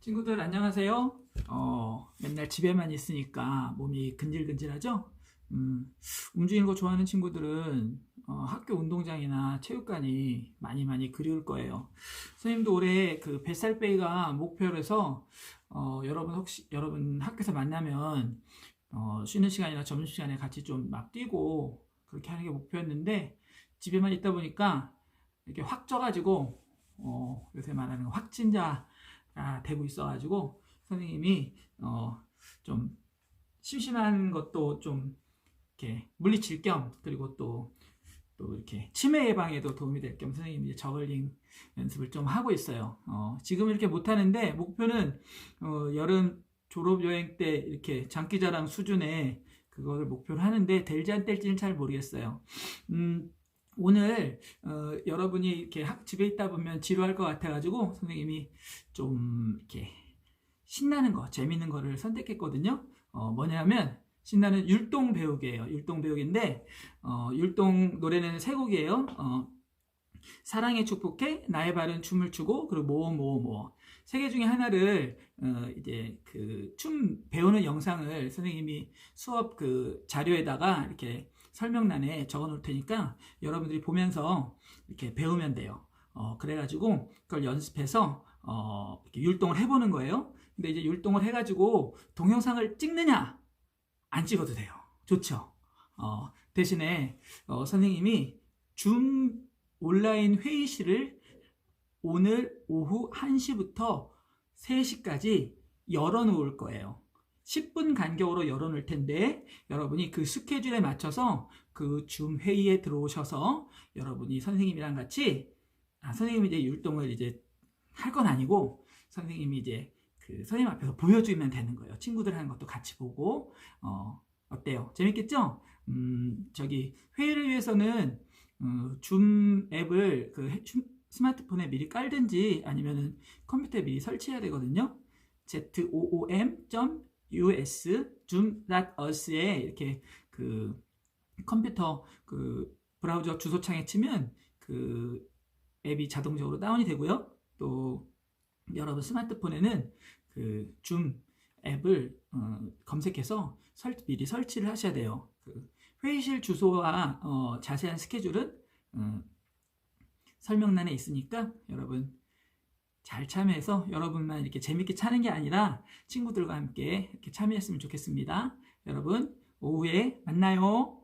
친구들 안녕하세요. 어, 맨날 집에만 있으니까 몸이 근질근질하죠? 음, 움직이는 거 좋아하는 친구들은 어, 학교 운동장이나 체육관이 많이 많이 그리울 거예요. 선생님도 올해 그 뱃살 빼기가 목표로 해서 어, 여러분 혹시 여러분 학교에서 만나면 어, 쉬는 시간이나 점심 시간에 같이 좀 막 뛰고 그렇게 하는 게 목표였는데 집에만 있다 보니까 이렇게 확 쪄가지고 어, 요새 말하는 확진자 아, 되고 있어가지고 선생님이 어, 좀 심심한 것도 좀 이렇게 물리칠 겸 그리고 또 또 이렇게 치매 예방에도 도움이 될 겸 선생님이 저글링 연습을 좀 하고 있어요. 어, 지금 이렇게 못 하는데 목표는 어, 여름 졸업 여행 때 이렇게 장기자랑 수준의 그거를 목표로 하는데 될지 안 될지는 잘 모르겠어요. 음, 오늘 어, 여러분이 이렇게 학, 집에 있다 보면 지루할 것 같아가지고 선생님이 좀 이렇게 신나는 거, 재밌는 거를 선택했거든요. 어, 뭐냐면 신나는 율동 배우기예요. 율동 배우기인데 어, 율동 노래는 세 곡이에요. 어, 사랑에 축복해, 나의 발은 춤을 추고, 그리고 모어 모어 모어. 세 개 중에 하나를 어, 이제 그 춤 배우는 영상을 선생님이 수업 그 자료에다가 이렇게 설명란에 적어 놓을 테니까 여러분들이 보면서 이렇게 배우면 돼요. 어, 그래가지고 그걸 연습해서 어, 율동을 해보는 거예요. 근데 이제 율동을 해가지고 동영상을 찍느냐? 안 찍어도 돼요. 좋죠. 어, 대신에 어, 선생님이 줌 온라인 회의실을 오늘 오후 1시부터 3시까지 열어놓을 거예요. 10분 간격으로 열어놓을 텐데 여러분이 그 스케줄에 맞춰서 그 줌 회의에 들어오셔서 여러분이 선생님이랑 같이 아, 선생님이 이제 율동을 이제 할 건 아니고 선생님이 이제 그 선생님 앞에서 보여주면 되는 거예요. 친구들 하는 것도 같이 보고 어, 어때요? 재밌겠죠? 음, 저기 회의를 위해서는 어, 줌 앱을 그 스마트폰에 미리 깔든지 아니면은 컴퓨터에 미리 설치해야 되거든요. zoom.us zoom.us에 이렇게 그 컴퓨터 그 브라우저 주소창에 치면 그 앱이 자동적으로 다운이 되고요. 또 여러분 스마트폰에는 그 줌 앱을 어, 검색해서 설- 미리 설치를 하셔야 돼요. 그 회의실 주소와 어, 자세한 스케줄은 어, 설명란에 있으니까 여러분 잘 참여해서 여러분만 이렇게 재밌게 차는 게 아니라 친구들과 함께 이렇게 참여했으면 좋겠습니다. 여러분 오후에 만나요.